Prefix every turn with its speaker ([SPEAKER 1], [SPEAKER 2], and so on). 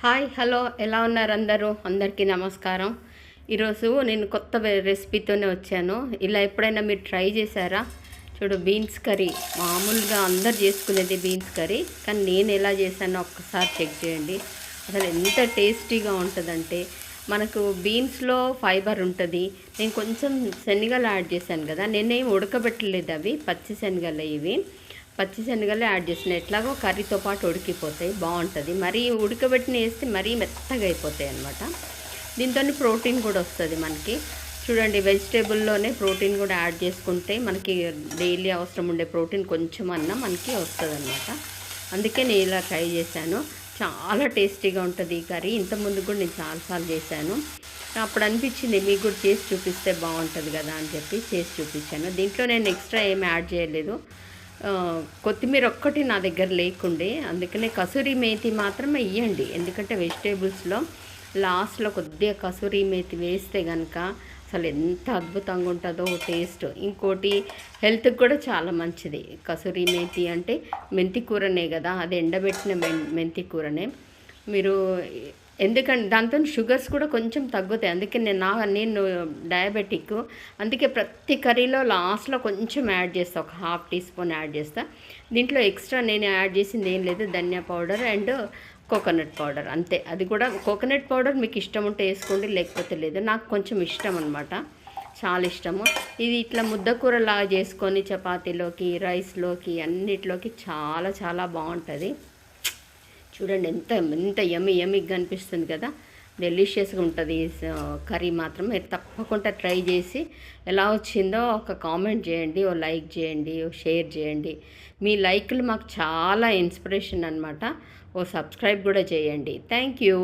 [SPEAKER 1] Hi hello ఎలా ఉన్నారు అందరూ? అందరికీ నమస్కారం. ఈరోజు నేను కొత్త రెసిపీతోనే వచ్చాను. ఇలా ఎప్పుడైనా మీరు ట్రై చేశారా? చూడు బీన్స్ కర్రీ. మామూలుగా అందరు చేసుకునేది బీన్స్ కర్రీ కానీ నేను ఎలా చేశానో ఒక్కసారి చెక్ చేయండి. అసలు ఎంత టేస్టీగా ఉంటుందంటే మనకు బీన్స్లో ఫైబర్ ఉంటుంది. నేను కొంచెం శనగలు యాడ్ చేశాను కదా నేనేం ఉడకబెట్టలేదు అవి పచ్చి శనగలు ఇవి. పచ్చి శనగలు యాడ్ చేసిన ఎట్లాగో కర్రీతో పాటు ఉడికిపోతాయి బాగుంటుంది. మరీ ఉడకబెట్టిన వేస్తే మరీ మెత్తగా అయిపోతాయి అనమాట దీంతో ప్రోటీన్ కూడా వస్తుంది మనకి. చూడండి వెజిటేబుల్లోనే ప్రోటీన్ కూడా యాడ్ చేసుకుంటే మనకి డైలీ అవసరం ఉండే ప్రోటీన్ కొంచెం అన్నా మనకి వస్తుంది అనమాట అందుకే నేను ఇలా ట్రై చేశాను. చాలా టేస్టీగా ఉంటుంది ఈ కర్రీ. ఇంతకుముందు కూడా నేను చాలాసార్లు చేశాను. అప్పుడు అనిపించింది మీకు కూడా చేసి చూపిస్తే బాగుంటుంది కదా అని చెప్పి చేసి చూపించాను. దీంట్లో నేను ఎక్స్ట్రా ఏమి యాడ్ చేయలేదు. కొత్తిమీర ఒక్కటి నా దగ్గర లేకుండే. అందుకనే కసూరి మేతి మాత్రమే ఇవ్వండి ఎందుకంటే వెజిటేబుల్స్లో లాస్ట్లో కొద్దిగా కసూరి మేతి వేస్తే కనుక అసలు ఎంత అద్భుతంగా ఉంటుందో టేస్ట్. ఇంకోటి హెల్త్కి కూడా చాలా మంచిది. కసూరి మేతి అంటే మెంతి కూరనే కదా అది ఎండబెట్టిన మెన్ మెంతి కూరనే. మీరు ఎందుకంటే దాంతో షుగర్స్ కూడా కొంచెం తగ్గుతాయి. అందుకే నేను నా నేను డయాబెటిక్ అందుకే ప్రతి కర్రీలో లాస్ట్లో కొంచెం యాడ్ చేస్తా. ఒక హాఫ్ టీ స్పూన్ యాడ్ చేస్తా. దీంట్లో ఎక్స్ట్రా నేను యాడ్ చేసింది ఏం లేదు. ధనియా పౌడర్ అండ్ కోకోనట్ పౌడర్ అంతే. అది కూడా కోకోనట్ పౌడర్ మీకు ఇష్టం ఉంటే వేసుకోండి లేకపోతే లేదు. నాకు కొంచెం ఇష్టం అనమాట చాలా ఇష్టము. ఇది ఇట్లా ముద్దకూరలాగా చేసుకొని చపాతీలోకి రైస్లోకి అన్నిటిలోకి చాలా చాలా బాగుంటుంది. చూడండి ఎంత ఎంత ఎమి యమ్మిగా కనిపిస్తుంది కదా. డెలిషియస్గా ఉంటుంది కర్రీ మాత్రం. మీరు తప్పకుండా ట్రై చేసి ఎలా వచ్చిందో ఒక కామెంట్ చేయండి ఓ లైక్ చేయండి ఓ షేర్ చేయండి. మీ లైక్లు మాకు చాలా ఇన్స్పిరేషన్ అనమాట ఓ సబ్స్క్రైబ్ కూడా చేయండి. Thank you.